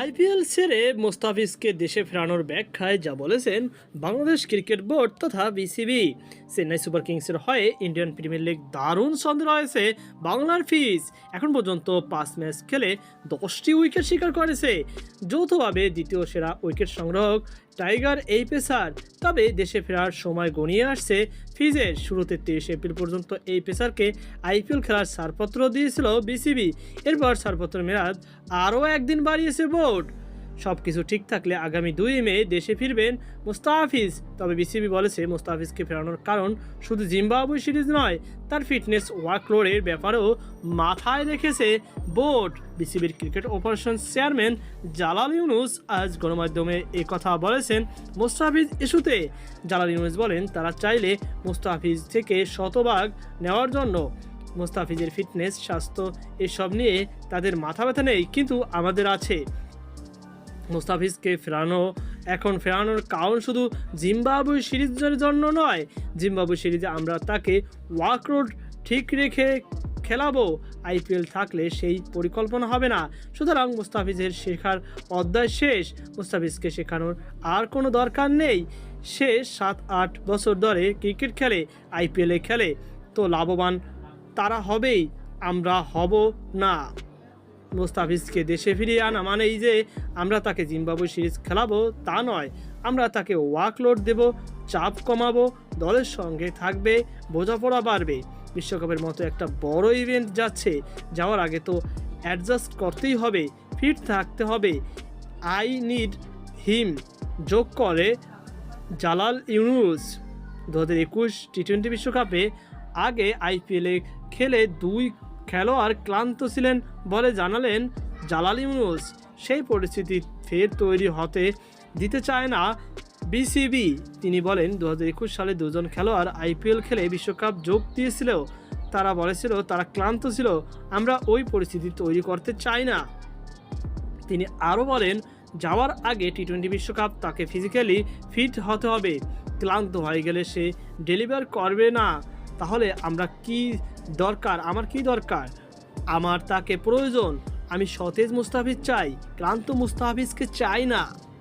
IPL সেরে মোস্তাফিজকে দেশে ফেরানোর ব্যাখ্যায় যা বলেছেন বাংলাদেশ ক্রিকেট বোর্ড তথা বিসিবি। চেন্নাই সুপার কিংসের হয়ে ইন্ডিয়ান প্রিমিয়ার লিগ দারুণ সন্দেহ রয়েছে বাংলার ফিজ। এখন পর্যন্ত পাঁচ ম্যাচ খেলে দশটি উইকেট শিকার করেছে। যৌথভাবে দ্বিতীয় সেরা উইকেট সংগ্রাহক টাইগার এই পেসার। তবে দেশে ফেরার সময় গণিয়ে আসছে। ফিজের শুরুতে তেইশ এপ্রিল পর্যন্ত এই পেসারকে আইপিএল খেলার ছাড়পত্র দিয়েছিল বিসিবি। এরপর ছাড়পত্র মেয়াদ আরও একদিন বাড়িয়েছে বোর্ড। সব কিছু ঠিক থাকলে আগামী দুই মে দেশে ফিরবেন মুস্তাফিজ। তবে বিসিবি বলেছে, মুস্তাফিজকে ফেরানোর কারণ শুধু জিম্বাবুয়ে সিরিজ নয়, তার ফিটনেস ওয়ার্কলোডের ব্যাপারেও মাথায় রেখেছে বোর্ড। বিসিবির cricket operation chairman Jalal Yunus আজ গণমাধ্যমে কথা বলেছেন মুস্তাফিজ ইস্যুতে। জালাল ইউনুস বলেন, তারা চাইলে মুস্তাফিজ থেকে শতভাগ নেওয়ার জন্য। মুস্তাফিজের ফিটনেস, স্বাস্থ্য, এসব নিয়ে তাদের মাথা ব্যথা নেই, কিন্তু আমাদের আছে। মুস্তাফিজকে ফেরানো। এখন ফেরানোর কারণ শুধু জিম্বাবুয়ে সিরিজের জন্য নয় জিম্বাবুয়ে সিরিজে আমরা তাকে ওয়ার্করোড ঠিক রেখে খেলাবো। আইপিএল থাকলে সেই পরিকল্পনা হবে না। সুতরাং মুস্তাফিজের শেখার অধ্যায় শেষ। মুস্তাফিজকে শেখানোর আর কোনো দরকার নেই। সে সাত, আট বছর ধরে ক্রিকেট খেলে, আইপিএলে খেলে। তো লাভবান তারা হবেই, আমরা হব না। মোস্তাফিজকে দেশে ফিরিয়ে আনা মানেই যে আমরা তাকে জিম্বাবুয়ে সিরিজ খেলাবো তা নয়। আমরা তাকে ওয়ার্কলোড দেব, চাপ কমাবো, দলের সঙ্গে থাকবে, বোঝাপড়া বাড়বে। বিশ্বকাপের মতো একটা বড় ইভেন্ট যাচ্ছে, যাওয়ার আগে তো অ্যাডজাস্ট করতেই হবে, ফিট থাকতে হবে। আই নিড হিম, যোগ করে জালাল ইউনুস। দু হাজার একুশ টি টোয়েন্টি বিশ্বকাপে আগে আইপিএলে খেলে দুই খেলোয়াড় ক্লান্ত ছিলেন বলে জানালেন জালাল ইউনুস। সেই পরিস্থিতি ফের তৈরি হতে দিতে চায় না বিসিবি। তিনি বলেন দু হাজার একুশ সালে দুজন খেলোয়াড় আইপিএল খেলে বিশ্বকাপ যোগ দিয়েছিল তারা বলেছিল তারা ক্লান্ত ছিল, আমরা ওই পরিস্থিতি তৈরি করতে চাই না। তিনি আরও বলেন, যাওয়ার আগে টি টোয়েন্টি বিশ্বকাপ তাকে ফিজিক্যালি ফিট হতে হবে, ক্লান্ত হয়ে গেলে সে ডেলিভার করবে না। তাহলে আমরা কি দরকার? আমার কি দরকার? আমার তাকে প্রয়োজন। আমি সতেজ মুস্তাফিজ চাই, ক্লান্ত মুস্তাফিজকে চাই না।